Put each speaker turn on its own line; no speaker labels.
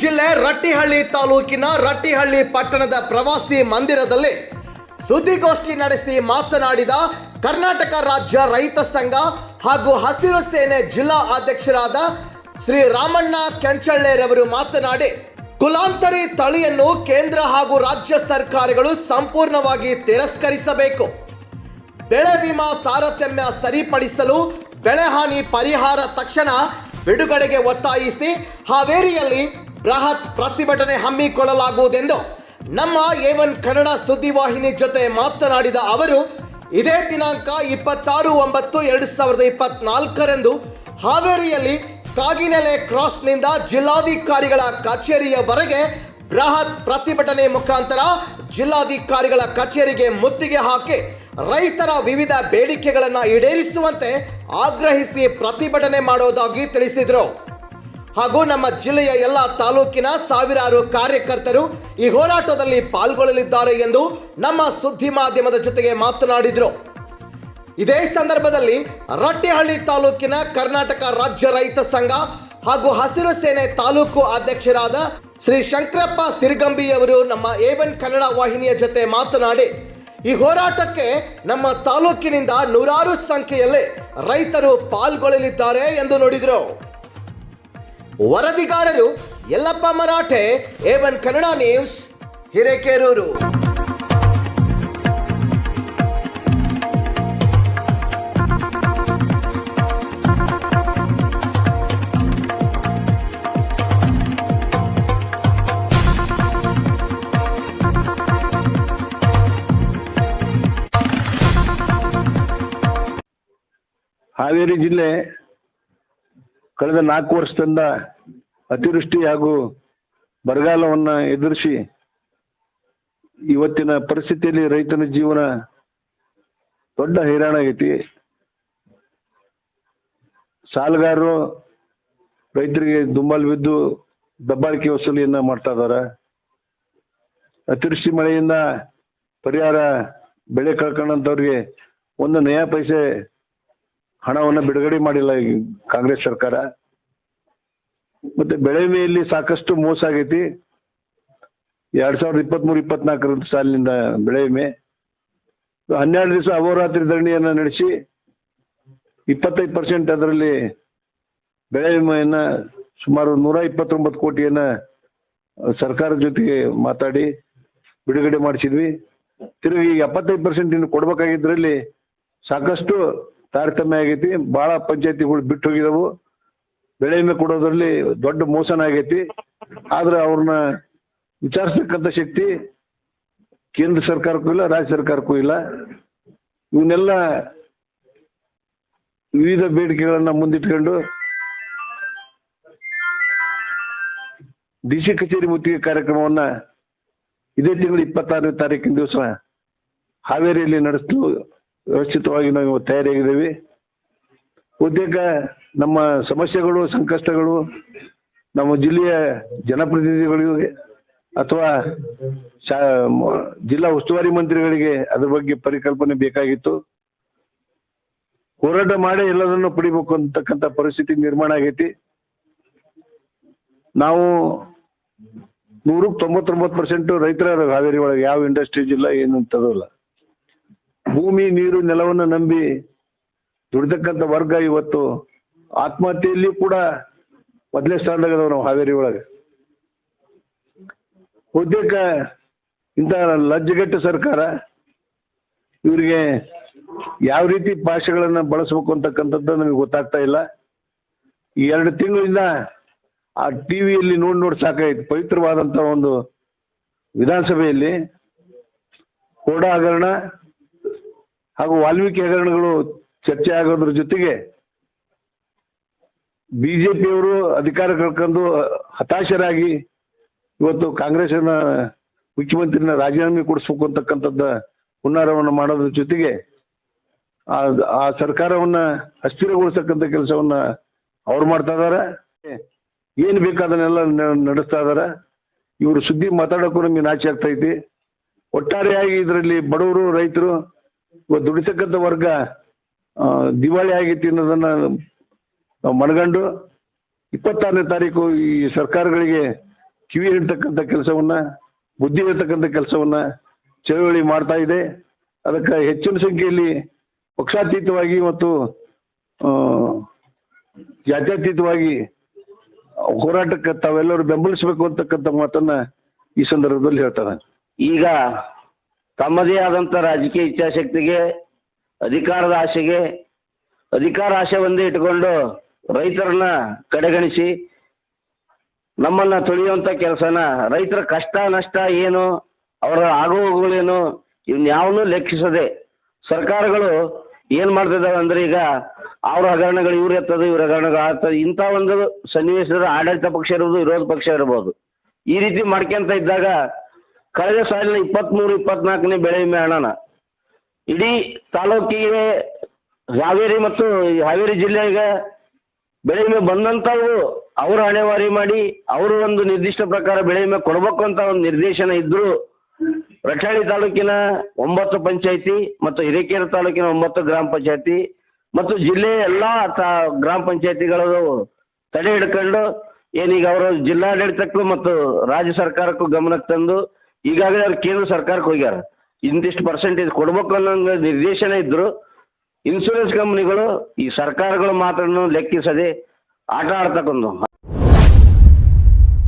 ಜಿಲ್ಲೆ ರಟ್ಟಿಹಳ್ಳಿ ತಾಲೂಕಿನ ರಟ್ಟಿಹಳ್ಳಿ ಪಟ್ಟಣದ ಪ್ರವಾಸಿ ಮಂದಿರದಲ್ಲಿ ಸುದ್ದಿಗೋಷ್ಠಿ ನಡೆಸಿ ಮಾತನಾಡಿದ ಕರ್ನಾಟಕ ರಾಜ್ಯ ರೈತ ಸಂಘ ಹಾಗೂ ಹಸಿರು ಸೇನೆ ಜಿಲ್ಲಾ ಅಧ್ಯಕ್ಷರಾದ ಶ್ರೀ ರಾಮಣ್ಣ ಕೆಂಚಳ್ಳೇರವರು ಮಾತನಾಡಿ, ಕುಲಾಂತರಿ ತಳಿಯನ್ನು ಕೇಂದ್ರ ಹಾಗೂ ರಾಜ್ಯ ಸರ್ಕಾರಗಳು ಸಂಪೂರ್ಣವಾಗಿ ತಿರಸ್ಕರಿಸಬೇಕು. ಬೆಳೆ ವಿಮಾ ತಾರತಮ್ಯ ಸರಿಪಡಿಸಲು ಬೆಳೆಹಾನಿ ಪರಿಹಾರ ತಕ್ಷಣ ಬಿಡುಗಡೆಗೆ ಒತ್ತಾಯಿಸಿ, ಹಾವೇರಿಯಲ್ಲಿ ಬೃಹತ್ ಪ್ರತಿಭಟನೆ ಹಮ್ಮಿಕೊಳ್ಳಲಾಗುವುದೆಂದು ನಮ್ಮ ಏವನ್ ಕನ್ನಡ ಸುದ್ದಿವಾಹಿನಿ ಜೊತೆ ಮಾತನಾಡಿದ ಅವರು, ಇದೇ ದಿನಾಂಕ ಇಪ್ಪತ್ತಾರು ಒಂಬತ್ತು ಎರಡು ಸಾವಿರದ ಇಪ್ಪತ್ನಾಲ್ಕರಂದು ಹಾವೇರಿಯಲ್ಲಿ ಕಾಗಿನೆಲೆ ಕ್ರಾಸ್ನಿಂದ ಜಿಲ್ಲಾಧಿಕಾರಿಗಳ ಕಚೇರಿಯವರೆಗೆ ಬೃಹತ್ ಪ್ರತಿಭಟನೆ ಮುಖಾಂತರ ಜಿಲ್ಲಾಧಿಕಾರಿಗಳ ಕಚೇರಿಗೆ ಮುತ್ತಿಗೆ ಹಾಕಿ ರೈತರ ವಿವಿಧ ಬೇಡಿಕೆಗಳನ್ನು ಈಡೇರಿಸುವಂತೆ ಆಗ್ರಹಿಸಿ ಪ್ರತಿಭಟನೆ ಮಾಡೋದಾಗಿ ತಿಳಿಸಿದರು. ಹಾಗೂ ನಮ್ಮ ಜಿಲ್ಲೆಯ ಎಲ್ಲ ತಾಲೂಕಿನ ಸಾವಿರಾರು ಕಾರ್ಯಕರ್ತರು ಈ ಹೋರಾಟದಲ್ಲಿ ಪಾಲ್ಗೊಳ್ಳಲಿದ್ದಾರೆ ಎಂದು ನಮ್ಮ ಸುದ್ದಿ ಮಾಧ್ಯಮದ ಜೊತೆಗೆ ಮಾತನಾಡಿದರು. ಇದೇ ಸಂದರ್ಭದಲ್ಲಿ ರಟ್ಟಿಹಳ್ಳಿ ತಾಲೂಕಿನ ಕರ್ನಾಟಕ ರಾಜ್ಯ ರೈತ ಸಂಘ ಹಾಗೂ ಹಸಿರು ಸೇನೆ ತಾಲೂಕು ಅಧ್ಯಕ್ಷರಾದ ಶ್ರೀ ಶಂಕರಪ್ಪ ಸಿರಿಗಂಬಿಯವರು ನಮ್ಮ ಏವನ್ ಕನ್ನಡ ವಾಹಿನಿಯ ಜೊತೆ ಮಾತನಾಡಿ, ಈ ಹೋರಾಟಕ್ಕೆ ನಮ್ಮ ತಾಲೂಕಿನಿಂದ ನೂರಾರು ಸಂಖ್ಯೆಯಲ್ಲಿ ರೈತರು ಪಾಲ್ಗೊಳ್ಳಲಿದ್ದಾರೆ ಎಂದು ನುಡಿದರು. ವರದಿಗಾರರು Yallappa Marathe A one Kannada news Hirekerur.
Haveri ಜಿಲ್ಲೆ ಕಳೆದ ನಾಲ್ಕು ವರ್ಷದಿಂದ ಅತಿವೃಷ್ಟಿ ಹಾಗೂ ಬರಗಾಲವನ್ನ ಎದುರಿಸಿ ಇವತ್ತಿನ ಪರಿಸ್ಥಿತಿಯಲ್ಲಿ ರೈತನ ಜೀವನ ದೊಡ್ಡ ಹೈರಾಣ ಆಗೈತಿ. ಸಾಲಗಾರರು ರೈತರಿಗೆ ದುಂಬಾಲ್ ಬಿದ್ದು ದಬ್ಬಾಳಿಕೆ ವಸೂಲಿಯನ್ನ ಮಾಡ್ತಾ ಇದಾರ ಅತಿವೃಷ್ಟಿ ಮಳೆಯಿಂದ ಪರಿಹಾರ ಬೆಳೆ ಕಳ್ಕೊಂಡಂತವ್ರಿಗೆ ಒಂದು ನಯಾ ಪೈಸೆ ಹಣವನ್ನ ಬಿಡುಗಡೆ ಮಾಡಿಲ್ಲ ಕಾಂಗ್ರೆಸ್ ಸರ್ಕಾರ. ಮತ್ತೆ ಬೆಳೆ ವಿಮೆಯಲ್ಲಿ ಸಾಕಷ್ಟು ಮೋಸ ಆಗೈತಿ. ಎರಡ್ ಸಾವಿರದ ಇಪ್ಪತ್ತ್ ಮೂರು ಇಪ್ಪತ್ನಾಲ್ಕರ ಸಾಲಿನಿಂದ ಬೆಳೆ ವಿಮೆ. ಹನ್ನೆರಡು ದಿವಸ ಅಹೋರಾತ್ರಿ ಧರಣಿಯನ್ನ ನಡೆಸಿ ಇಪ್ಪತ್ತೈದು ಪರ್ಸೆಂಟ್ ಅದರಲ್ಲಿ ಬೆಳೆ ವಿಮೆಯನ್ನ ಸುಮಾರು ನೂರ ಇಪ್ಪತ್ತೊಂಬತ್ತು ಕೋಟಿಯನ್ನ ಸರ್ಕಾರದ ಜೊತೆಗೆ ಮಾತಾಡಿ ಬಿಡುಗಡೆ ಮಾಡಿಸಿದ್ವಿ. ತಿರುಗಿ ಎಪ್ಪತ್ತೈದು ಪರ್ಸೆಂಟ್ ಇನ್ನು ಕೊಡ್ಬೇಕಾಗಿದ್ರಲ್ಲಿ ಸಾಕಷ್ಟು ತಾರತಮ್ಯ ಆಗೈತಿ ಬಹಳ ಪಂಚಾಯತಿಗಳು ಬಿಟ್ಟು ಹೋಗಿದವು. ಬೆಳೆ ವಿಮೆ ಕೊಡೋದ್ರಲ್ಲಿ ದೊಡ್ಡ ಮೋಸನ ಆಗೈತಿ. ಆದ್ರೆ ಅವ್ರನ್ನ ವಿಚಾರಿಸ್ತಕ್ಕಂಥ ಶಕ್ತಿ ಕೇಂದ್ರ ಸರ್ಕಾರಕ್ಕೂ ಇಲ್ಲ, ರಾಜ್ಯ ಸರ್ಕಾರಕ್ಕೂ ಇಲ್ಲ. ಇವನ್ನೆಲ್ಲ ವಿವಿಧ ಬೇಡಿಕೆಗಳನ್ನ ಮುಂದಿಟ್ಕೊಂಡು ಡಿ ಸಿ ಕಚೇರಿ ಮುತ್ತಿಗೆ ಕಾರ್ಯಕ್ರಮವನ್ನ ಇದೇ ತಿಂಗಳು ಇಪ್ಪತ್ತಾರನೇ ತಾರೀಕಿನ ದಿವಸ ಹಾವೇರಿಯಲ್ಲಿ ನಡೆಸಲು ವ್ಯವಸ್ಥಿತವಾಗಿ ನಾವು ತಯಾರಿಯಾಗಿದ್ದೇವೆ. ಉದ್ಯೋಗ, ನಮ್ಮ ಸಮಸ್ಯೆಗಳು, ಸಂಕಷ್ಟಗಳು ನಮ್ಮ ಜಿಲ್ಲೆಯ ಜನಪ್ರತಿನಿಧಿಗಳಿಗೆ ಅಥವಾ ಜಿಲ್ಲಾ ಉಸ್ತುವಾರಿ ಮಂತ್ರಿಗಳಿಗೆ ಅದರ ಬಗ್ಗೆ ಪರಿಕಲ್ಪನೆ ಬೇಕಾಗಿತ್ತು. ಹೋರಾಟ ಮಾಡಿ ಎಲ್ಲದನ್ನು ಪಡಿಬೇಕು ಅಂತಕ್ಕಂತ ಪರಿಸ್ಥಿತಿ ನಿರ್ಮಾಣ ಆಗೈತಿ. ನಾವು ನೂರಕ್ಕೆ ತೊಂಬತ್ತೊಂಬತ್ತು ಪರ್ಸೆಂಟ್ ರೈತರ ಹಾವೇರಿ ಒಳಗೆ ಯಾವ ಇಂಡಸ್ಟ್ರೀಸ್ ಇಲ್ಲ ಏನು ಅಂತದಲ್ಲ. ಭೂಮಿ, ನೀರು, ನೆಲವನ್ನ ನಂಬಿ ದುಡಿತಕ್ಕಂತ ವರ್ಗ ಇವತ್ತು ಆತ್ಮಹತ್ಯೆಯಲ್ಲಿ ಕೂಡ ಮೊದಲೇ ಸ್ಥಾನದಾಗ ನಾವು ಹಾವೇರಿ ಒಳಗೆ. ಉದ್ಯೋಗ ಇಂತ ಲಜ್ಜೆಗಟ್ಟ ಸರ್ಕಾರ ಇವರಿಗೆ ಯಾವ ರೀತಿ ಭಾಷೆಗಳನ್ನ ಬಳಸಬೇಕು ಅಂತಕ್ಕಂಥದ್ದು ನಮಗೆ ಗೊತ್ತಾಗ್ತಾ ಇಲ್ಲ. ಈ ಎರಡು ತಿಂಗಳಿಂದ ಆ ಟಿವಿಯಲ್ಲಿ ನೋಡ್ ನೋಡಿ ಸಾಕಾಯ್ತು. ಪವಿತ್ರವಾದಂತ ಒಂದು ವಿಧಾನಸಭೆಯಲ್ಲಿ ಕೋಡಾ ಹಗರಣ ಹಾಗೂ ವಾಲ್ಮೀಕಿ ಹಗರಣಗಳು ಚರ್ಚೆ ಆಗೋದ್ರ ಜೊತೆಗೆ ಬಿಜೆಪಿಯವರು ಅಧಿಕಾರ ಕಳ್ಕೊಂಡು ಹತಾಶರಾಗಿ ಇವತ್ತು ಕಾಂಗ್ರೆಸ್ನ ಮುಖ್ಯಮಂತ್ರಿನ ರಾಜೀನಾಮೆ ಕೊಡಿಸ್ಬೇಕು ಅಂತಕ್ಕಂಥದ್ದ ಹುನ್ನಾರವನ್ನು ಮಾಡೋದ್ರ ಜೊತೆಗೆ ಆ ಆ ಸರ್ಕಾರವನ್ನ ಅಸ್ಥಿರಗೊಳಿಸತಕ್ಕಂಥ ಕೆಲಸವನ್ನ ಅವ್ರು ಮಾಡ್ತಾ ಇದಾರ. ಏನ್ ಬೇಕಾದನ್ನೆಲ್ಲ ನಡೆಸ್ತಾ ಇದಾರ. ಇವರು ಸುದ್ದಿ ಮಾತಾಡೋಕ್ಕೂ ನಮಗೆ ನಾಚೆ ಆಗ್ತೈತಿ ಒಟ್ಟಾರೆಯಾಗಿ ಇದರಲ್ಲಿ ಬಡವರು, ರೈತರು ದುಡಿತಕ್ಕಂಥ ವರ್ಗ ದಿವಾಳಿ ಆಗೈತಿ ಅನ್ನೋದನ್ನ ಮನಗಂಡು ಇಪ್ಪತ್ತಾರನೇ ತಾರೀಕು ಈ ಸರ್ಕಾರಗಳಿಗೆ ಕಿವಿ ಹಿಡ್ತಕ್ಕಂಥ ಕೆಲಸವನ್ನ, ಬುದ್ಧಿ ಹೇಳ್ತಕ್ಕಂಥ ಕೆಲಸವನ್ನ ಚಳವಳಿ ಮಾಡ್ತಾ ಇದೆ. ಅದಕ್ಕೆ ಹೆಚ್ಚಿನ ಸಂಖ್ಯೆಯಲ್ಲಿ ಪಕ್ಷಾತೀತವಾಗಿ ಮತ್ತು ಜಾತ್ಯತೀತವಾಗಿ ಹೋರಾಟಕ್ಕೆ ತಾವೆಲ್ಲರೂ ಬೆಂಬಲಿಸಬೇಕು ಅಂತಕ್ಕಂಥ ಮಾತನ್ನ ಈ ಸಂದರ್ಭದಲ್ಲಿ ಹೇಳ್ತಾರೆ
ಈಗ ತಮ್ಮದೇ ಆದಂತ ರಾಜಕೀಯ ಇಚ್ಛಾಶಕ್ತಿಗೆ ಅಧಿಕಾರದ ಆಶೆಗೆ ಅಧಿಕಾರ ಆಶೆ ಒಂದೇ ಇಟ್ಕೊಂಡು ರೈತರನ್ನ ಕಡೆಗಣಿಸಿ, ನಮ್ಮನ್ನ ತುಳಿಯುವಂತ ಕೆಲಸನ, ರೈತರ ಕಷ್ಟ, ನಷ್ಟ ಏನು, ಅವರ ಆಗುಹೋಗುಗಳೇನು ಇವನ್ ಯಾವನು ಲೆಕ್ಕಿಸದೆ ಸರ್ಕಾರಗಳು ಏನ್ ಮಾಡ್ತಿದ್ದಾವೆ ಅಂದ್ರೆ ಈಗ ಅವ್ರ ಹಗರಣಗಳು ಇವ್ರ ಎತ್ತದ, ಇವ್ರ ಹಗರಣಗಳು ಆಗ್ತದೆ. ಇಂಥ ಒಂದು ಸನ್ನಿವೇಶದ ಆಡಳಿತ ಪಕ್ಷ ಇರ್ಬೋದು ವಿರೋಧ ಪಕ್ಷ ಇರ್ಬೋದು. ಈ ರೀತಿ ಮಾಡ್ಕೊಂತ ಇದ್ದಾಗ ಕಳೆದ ಸಾಲಿನ ಇಪ್ಪತ್ಮೂರು, ಇಪ್ಪತ್ನಾಲ್ಕನೇ ಬೆಳೆ ವಿಮೆ ಹಣನ. ಇಡೀ ತಾಲೂಕಿಗೆ ಹಾವೇರಿ ಮತ್ತು ಹಾವೇರಿ ಜಿಲ್ಲೆಗೆ ಬೆಳೆ ವಿಮೆ ಬಂದಂತವು ಅವರು ಹಣೆವಾರಿ ಮಾಡಿ, ಅವರು ಒಂದು ನಿರ್ದಿಷ್ಟ ಪ್ರಕಾರ ಬೆಳೆ ವಿಮೆ ಕೊಡಬೇಕು ಅಂತ ಒಂದು ನಿರ್ದೇಶನ ಇದ್ರು ರಟ್ಟಾಳಿ ತಾಲೂಕಿನ ಒಂಬತ್ತು ಪಂಚಾಯತಿ ಮತ್ತು ಹಿರೇಕೆರೆ ತಾಲೂಕಿನ ಒಂಬತ್ತು ಗ್ರಾಮ ಪಂಚಾಯತಿ ಮತ್ತು ಜಿಲ್ಲೆಯ ಎಲ್ಲಾ ಗ್ರಾಮ ಪಂಚಾಯತಿಗಳು ತಡೆ ಹಿಡ್ಕೊಂಡು ಏನೀಗ ಅವರು ಜಿಲ್ಲಾಡಳಿತಕ್ಕೂ ಮತ್ತು ರಾಜ್ಯ ಸರ್ಕಾರಕ್ಕೂ ಗಮನಕ್ಕೆ ತಂದು ಈಗಾಗಲೇ ಅವ್ರು ಕೇಂದ್ರ ಸರ್ಕಾರಕ್ಕೆ ಹೋಗ್ಯಾರ. ಇಂತಿಷ್ಟು ಪರ್ಸೆಂಟೇಜ್ ಕೊಡ್ಬೇಕು ಅನ್ನೋ ನಿರ್ದೇಶನ ಇದ್ರು ಇನ್ಸೂರೆನ್ಸ್ ಕಂಪನಿಗಳು ಈ ಸರ್ಕಾರಗಳು ಮಾತ್ರ ಲೆಕ್ಕಿಸದೆ ಆಟ ಆಡ್ತಕ್ಕಂದು